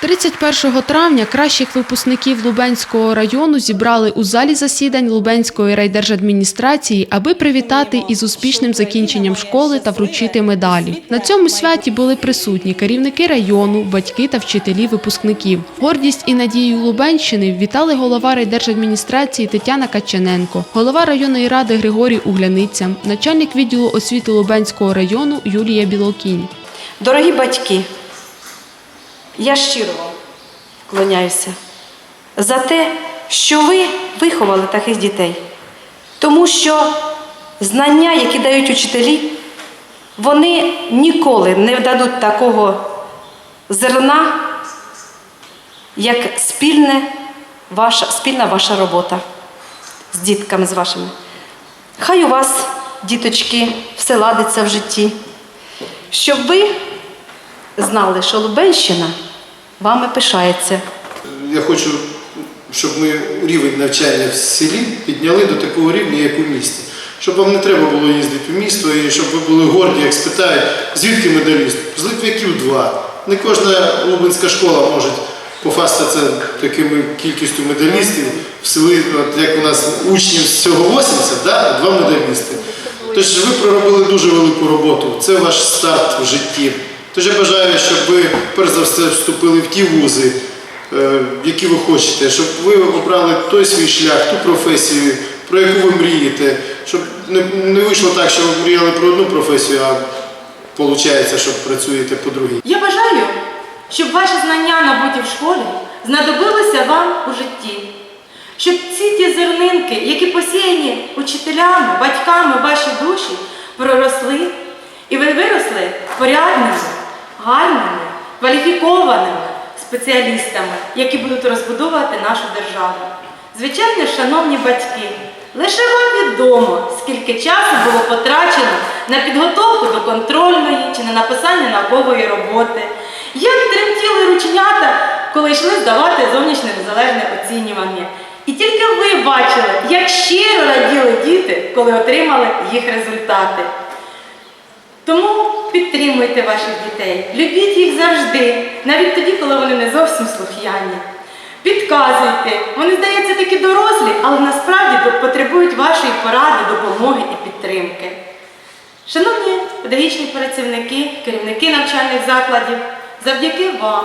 31 травня кращих випускників Лубенського району зібрали у залі засідань Лубенської райдержадміністрації, аби привітати із успішним закінченням школи та вручити медалі. На цьому святі були присутні керівники району, батьки та вчителі випускників. Гордість і надію Лубенщини вітали голова райдержадміністрації Тетяна Качаненко, голова районної ради Григорій Угляниця, начальник відділу освіти Лубенського району Юлія Білокінь. Дорогі батьки, я щиро вам вклоняюся за те, що ви виховали таких дітей. Тому що знання, які дають учителі, вони ніколи не дадуть такого зерна, як спільне ваша, спільна ваша робота з дітками з вашими. Хай у вас, діточки, все ладиться в житті, щоб ви знали, що Лубенщина вами пишається. Я хочу, щоб ми рівень навчання в селі підняли до такого рівня, як у місті. Щоб вам не треба було їздити в місто і щоб ви були горді, як спитають, звідки медаліст? З Литвяків два. Не кожна лубенська школа може пофастатися такими кількістю медалістів в селі, от як у нас учнів всього 80, да? два медалісти. Тож ви проробили дуже велику роботу. Це ваш старт в житті. Тож я бажаю, щоб ви перш за все вступили в ті вузи, е, які ви хочете, щоб ви обрали той свій шлях, ту професію, про яку ви мрієте, щоб не, вийшло так, що ви мріяли про одну професію, а виходить, що працюєте по другій. Я бажаю, щоб ваші знання, набуті в школі, знадобилися вам у житті. Щоб ці ті зернинки, які посіяні учителями, батьками ваші душі, проросли, і ви виросли порядними, гарними, кваліфікованими спеціалістами, які будуть розбудовувати нашу державу. Звичайно, шановні батьки, лише вам відомо, скільки часу було потрачено на підготовку до контрольної чи на написання наукової роботи, як тремтіли рученята, коли йшли здавати зовнішнє незалежне оцінювання. І тільки ви бачили, як щиро раділи діти, коли отримали їх результати. Тому підтримуйте ваших дітей, любіть їх завжди, навіть тоді, коли вони не зовсім слух'яні. Підказуйте, вони здаються такі дорослі, але насправді потребують вашої поради, допомоги і підтримки. Шановні педагогічні працівники, керівники навчальних закладів, завдяки вам,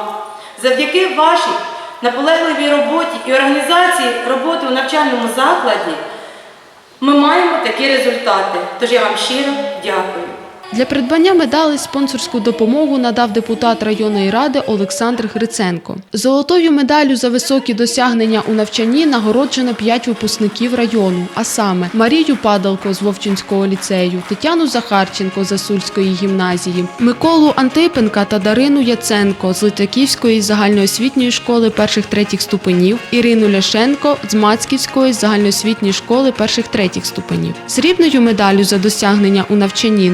завдяки вашій наполегливій роботі і організації роботи у навчальному закладі, ми маємо такі результати. Тож я вам щиро дякую. Для придбання медалей спонсорську допомогу надав депутат районної ради Олександр Гриценко. Золотою медаллю за високі досягнення у навчанні нагороджено п'ять випускників району, а саме Марію Падалко з Вовчинського ліцею, Тетяну Захарченко з Асульської гімназії, Миколу Антипенка та Дарину Яценко з Литваківської загальноосвітньої школи перших третіх ступенів, Ірину Ляшенко з Мацьківської загальноосвітньої школи перших третіх ступенів. Срібною медаллю за досягнення у навчанні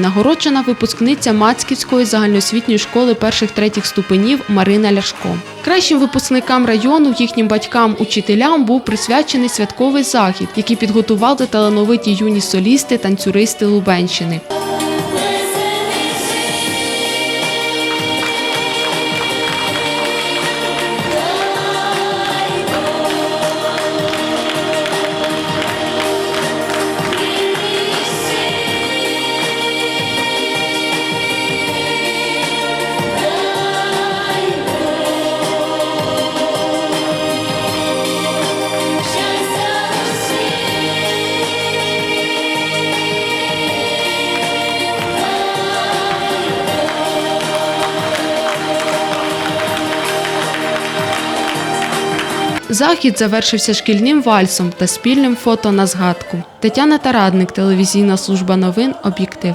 нагороджена випускниця Мацьківської загальноосвітньої школи перших третіх ступенів Марина Ляшко. Кращим випускникам району, їхнім батькам, учителям був присвячений святковий захід, який підготували талановиті юні солісти, танцюристи Лубенщини. Захід завершився шкільним вальсом та спільним фото на згадку. Тетяна Тарадник, телевізійна служба новин, об'єктив.